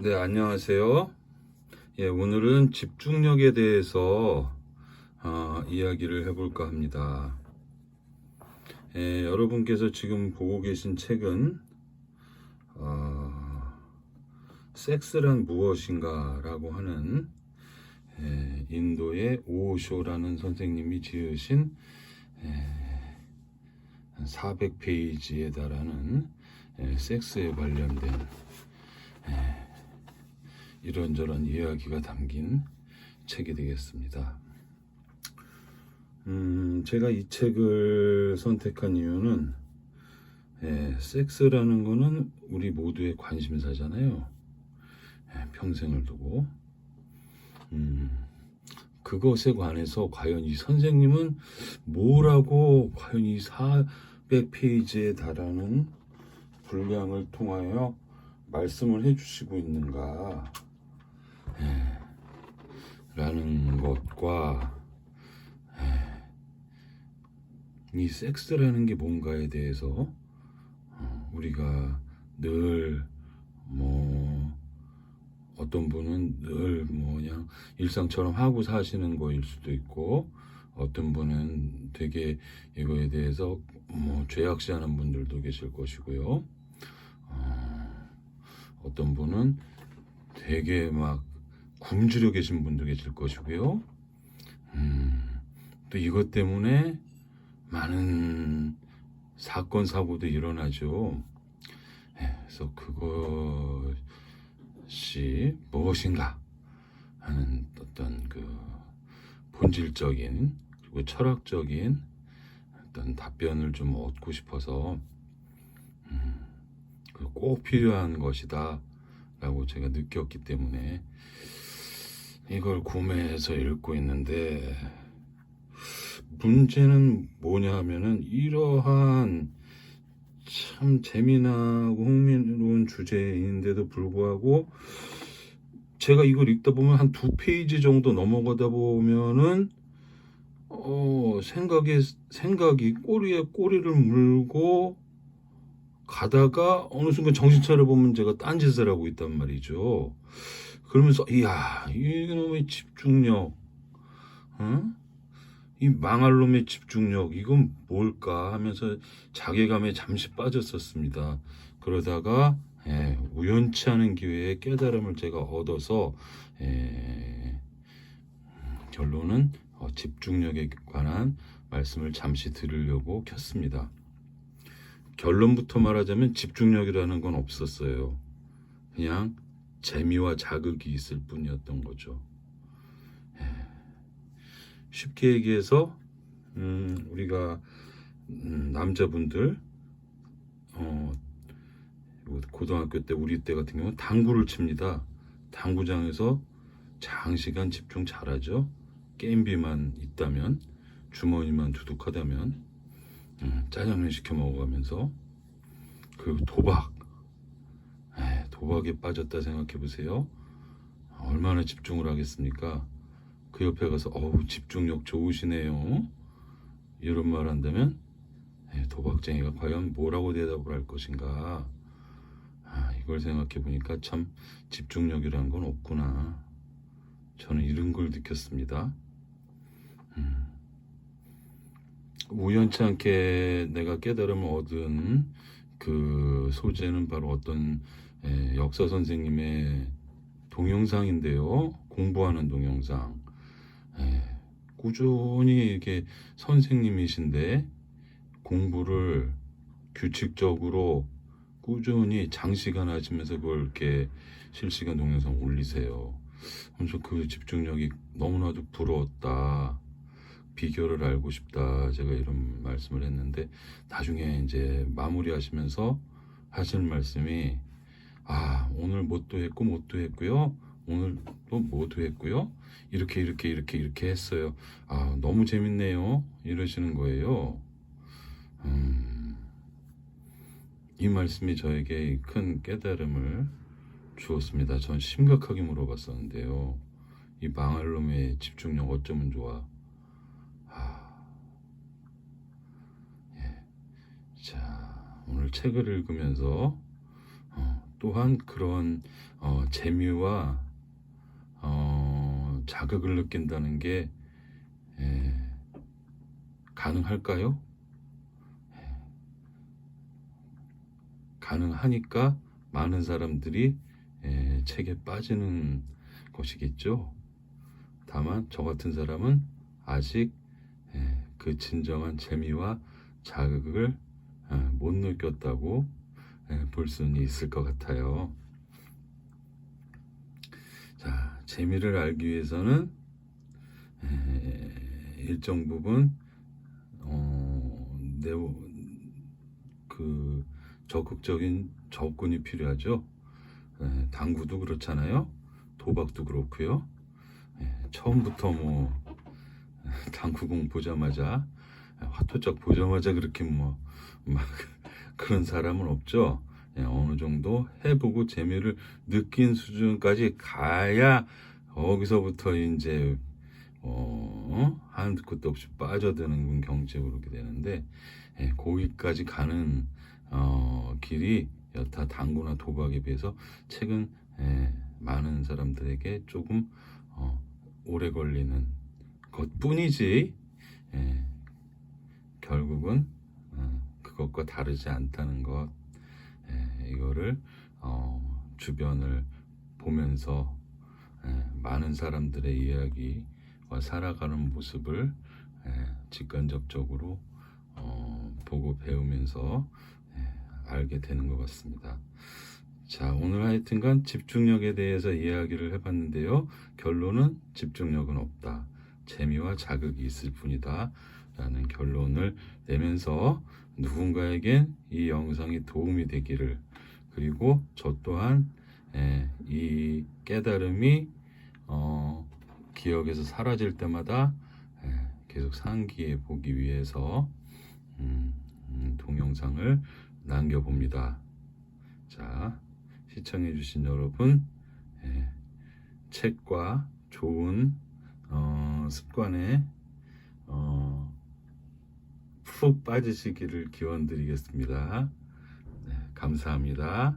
네, 안녕하세요. 예, 오늘은 집중력에 대해서 어, 이야기를 해볼까 합니다. 예, 여러분께서 지금 보고 계신 책은 어, 섹스란 무엇인가 라고 하는 예, 인도의 오쇼라는 선생님이 지으신 예, 400페이지에 달하는 예, 섹스에 관련된 이런저런 이야기가 담긴 책이 되겠습니다. 음, 제가 이 책을 선택한 이유는 예, 섹스라는 거는 우리 모두의 관심사잖아요. 예, 평생을 두고 음, 그것에 관해서 과연 이 선생님은 뭐라고 과연 이 400페이지에 달하는 분량을 통하여 말씀을 해주시고 있는가 예, 라는 것과 예, 이 섹스라는 게 뭔가에 대해서 어, 우리가 늘 뭐 어떤 분은 늘 뭐 그냥 일상처럼 하고 사시는 거일 수도 있고 어떤 분은 되게 이거에 대해서 뭐 죄악시하는 분들도 계실 것이고요. 어, 어떤 분은 되게 막 굶주려 계신 분도 계실 것이고요. 음, 또 이것 때문에 많은 사건 사고도 일어나죠. 예, 그래서 그것이 무엇인가 하는 어떤 그 본질적인 그리고 철학적인 어떤 답변을 좀 얻고 싶어서 음, 그꼭 필요한 것이다 라고 제가 느꼈기 때문에 이걸 구매해서 읽고 있는데 문제는 뭐냐 하면은 이러한 참 재미나고 흥미로운 주제인데도 불구하고 제가 이걸 읽다 보면 한 두 페이지 정도 넘어가다 보면은 어 생각이 생각이 꼬리에 꼬리를 물고 가다가 어느 순간 정신 차려 보면 제가 딴짓을 하고 있단 말이죠. 그러면서 이야 이놈의 집중력, 어? 이 망할 놈의 집중력 이건 뭘까 하면서 자괴감에 잠시 빠졌었습니다. 그러다가 예, 우연치 않은 기회에 깨달음을 제가 얻어서 예, 결론은 어, 집중력에 관한 말씀을 잠시 들으려고 켰습니다. 결론부터 말하자면 집중력이라는 건 없었어요. 그냥 재미와 자극이 있을 뿐이었던 거죠. 예. 쉽게 얘기해서 음, 우리가 음, 남자분들 어, 고등학교 때 우리 때 같은 경우는 당구를 칩니다. 당구장에서 장시간 집중 잘하죠. 게임비만 있다면 주머니만 두둑하다면 음, 짜장면 시켜 먹어가면서 그 도박 도박에 빠졌다 생각해 보세요. 얼마나 집중을 하겠습니까? 그 옆에 가서 어우 집중력 좋으시네요. 이런 말 한다면 에이, 도박쟁이가 과연 뭐라고 대답을 할 것인가? 아, 이걸 생각해 보니까 참 집중력이라는 건 없구나. 저는 이런 걸 느꼈습니다. 음. 우연치 않게 내가 깨달음을 얻은 그 소재는 바로 어떤 에, 역사 선생님의 동영상인데요. 공부하는 동영상. 에, 꾸준히 이렇게 선생님이신데 공부를 규칙적으로 꾸준히 장시간 하시면서 그걸 이렇게 실시간 동영상 올리세요. 그래서 그 집중력이 너무나도 부러웠다. 비결을 알고 싶다. 제가 이런 말씀을 했는데 나중에 이제 마무리하시면서 하실 말씀이 아 오늘 뭣도 했고 뭣도 했고요. 오늘 또 뭐도 했고요. 이렇게 이렇게 이렇게 이렇게 했어요. 아 너무 재밌네요. 이러시는 거예요. 음, 이 말씀이 저에게 큰 깨달음을 주었습니다. 전 심각하게 물어봤었는데요. 이 망할 놈의 집중력 어쩌면 좋아? 자, 오늘 책을 읽으면서 어, 또한 그런 어, 재미와 어, 자극을 느낀다는 게 에, 가능할까요? 에, 가능하니까 많은 사람들이 에, 책에 빠지는 것이겠죠. 다만 저 같은 사람은 아직 에, 그 진정한 재미와 자극을 에, 못 느꼈다고 에, 볼 수는 있을 것 같아요. 자, 재미를 알기 위해서는 에, 일정 부분 어, 그 적극적인 접근이 필요하죠. 에, 당구도 그렇잖아요. 도박도 그렇고요. 에, 처음부터 뭐 당구공 보자마자 화토짝 보자마자 그렇게 뭐 막 그런 사람은 없죠. 예, 어느 정도 해보고 재미를 느낀 수준까지 가야 거기서부터 이제 어, 한두 끝도 없이 빠져드는 경제로 그렇게 되는데 예, 거기까지 가는 어, 길이 여타 당구나 도박에 비해서 최근 예, 많은 사람들에게 조금 어, 오래 걸리는 것뿐이지 예, 결국은 어, 그것과 다르지 않다는 것 예, 이거를 어, 주변을 보면서 예, 많은 사람들의 이야기와 살아가는 모습을 예, 직간접적으로 어, 보고 배우면서 예, 알게 되는 것 같습니다. 자, 오늘 하여튼간 집중력에 대해서 이야기를 해봤는데요. 결론은 집중력은 없다. 재미와 자극이 있을 뿐이다. 라는 결론을 내면서 누군가에겐 이 영상이 도움이 되기를 그리고 저 또한 예, 이 깨달음이 어, 기억에서 사라질 때마다 예, 계속 상기해 보기 위해서 음, 음, 동영상을 남겨봅니다. 자, 시청해주신 여러분, 예, 책과 좋은 어, 습관에 어, 푹 빠지시기를 기원 드리겠습니다. 네, 감사합니다.